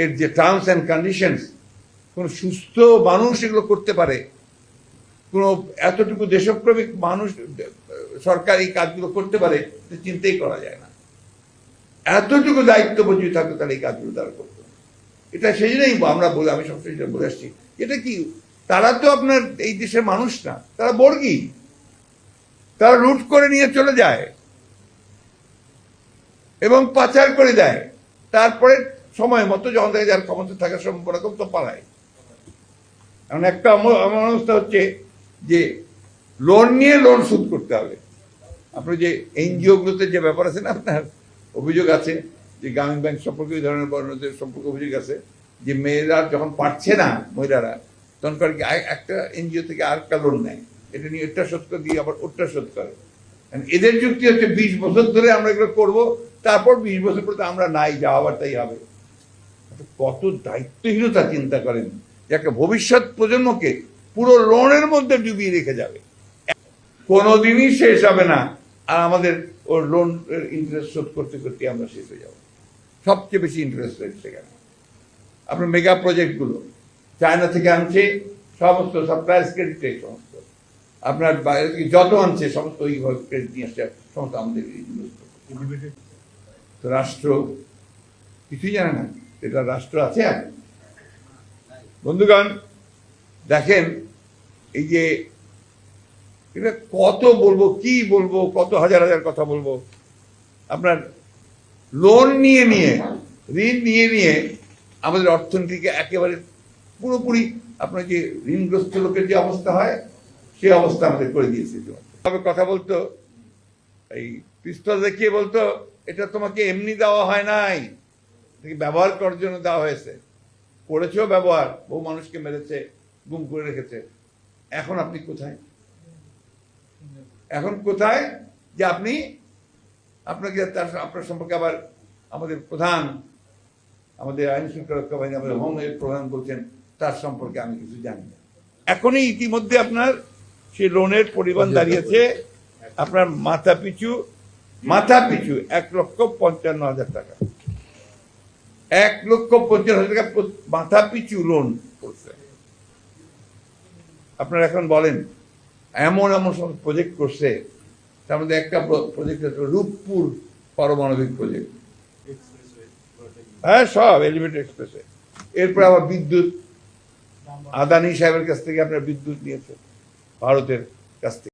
এর যে terms and conditions কোন সুস্থ মানুষ এগুলো করতে পারে। কোনো এতটুকু দেশপ্রেমিক মানুষ, সরকার এই কাজগুলো করতে পারে চিন্তাই করা যায় না। এতটুকু দায়িত্ব বুঝিয়ে থাকতো তাহলে এই কাজগুলো তারা করতো এটা সেই জন্যই আমরা বলে, আমি সবসময় যেটা বলে আসছি, এটা কি, তারা তো আপনার এই দেশের মানুষ না, তারা বর্গী। তারা লুট করে নিয়ে চলে যায় এবং পাচার করে দেয়। তারপরে সময় মতো যখন দেখে যার ক্ষমতা থাকার সম্ভাবনা কম তো পালায় এখন একটা আমার অবস্থা হচ্ছে যে লোন নিয়ে লোন শোধ করতে হবে। আপনার যে এনজিও গুলোতে যে ব্যাপার আছে না, আপনার অভিযোগ আছে যে গ্রামীণ ব্যাংক সম্পর্কে এই ধরনের বর্ণদের সম্পর্কে অভিযোগ আছে, যে মেয়েরা যখন পারছে না, মহিলারা, তখন করে একটা এনজিও থেকে আর একটা লোন নেয়? এটা নিয়ে এটা শোধ করে দিয়ে আবার ওটা শোধ করে। এদের যুক্তি হচ্ছে বিশ বছর ধরে আমরা এগুলো করব, তারপর বিশ বছর পরে তো আমরা নাই যা আবার তাই হবে। কত দায়িত্বহীনতা চিন্তা করেন। যে একটা ভবিষ্যৎ প্রজন্মকে পুরো লোনের মধ্যে ডুবিয়ে রেখে যাবে। কোনোদিনই শেষ হবে না। আর আমাদের ওর লোন ইন্টারেস্ট শোধ করতে করতে আমরা শেষ হয়ে যাব। সবচেয়ে বেশি ইন্টারেস্ট রেট সেখানে আপনার মেগা প্রজেক্টগুলো চায়না থেকে আনছে, সমস্ত সাপ্লাইজ ক্রেডিট এই সমস্ত। আপনার বাইরে থেকে যত আনছে, সমস্ত ওই ক্রেডিট নিয়ে আসছে, সমস্ত আমাদের তো রাষ্ট্র কিছুই জানে না। এটা রাষ্ট্র আছে আর বন্ধুগণ, দেখেন, এই যে এটা কত বলব, কি বলব, কত হাজার হাজার কথা বলব। আপনার লোন নিয়ে নিয়ে, ঋণ নিয়ে নিয়ে আমাদের অর্থনীতিকে একেবারে পুরোপুরি আপনার যে ঋণগ্রস্ত লোকের যে অবস্থা হয় সে অবস্থা আমাদের করে দিয়েছে তবে কথা বলতো, এই পিস্তল দেখিয়ে বলতো, এটা তোমাকে এমনি দেওয়া হয় নাই। এটাকে ব্যবহার করার জন্য দেওয়া হয়েছে। করেছ ব্যবহার বহু মানুষকে মেরেছে গুম করে রেখেছে। এখন আপনি কোথায়? এখন কোথায় যে আপনি আপনাকে আপনার সম্পর্কে আবার আমাদের প্রধান আমাদের আইন শৃঙ্খলা রক্ষা বাহিনী আমাদের হোম এর প্রধান বলছেন তার সম্পর্কে আমি কিছু জানি না। এখনই ইতিমধ্যে আপনার সেই লোনের পরিমাণ দাঁড়িয়েছে আপনার মাথা পিছু মাথা পিছু এক লক্ষ পঞ্চান্ন হাজার টাকা। এক লক্ষ পঞ্চান্ন হাজার টাকা মাথা পিছু লোন করছে। আপনারা এখন বলেন, এমন এমন সব প্রজেক্ট করছে, তার মধ্যে একটা প্রজেক্ট হচ্ছে রূপপুর পারমাণবিক প্রজেক্ট হ্যাঁ সব এলিভেটেড এক্সপ্রেসে এরপর আবার বিদ্যুৎ, আদানি সাহেবের কাছ থেকে আপনার বিদ্যুৎ নিয়েছে ভারতের কাছ থেকে।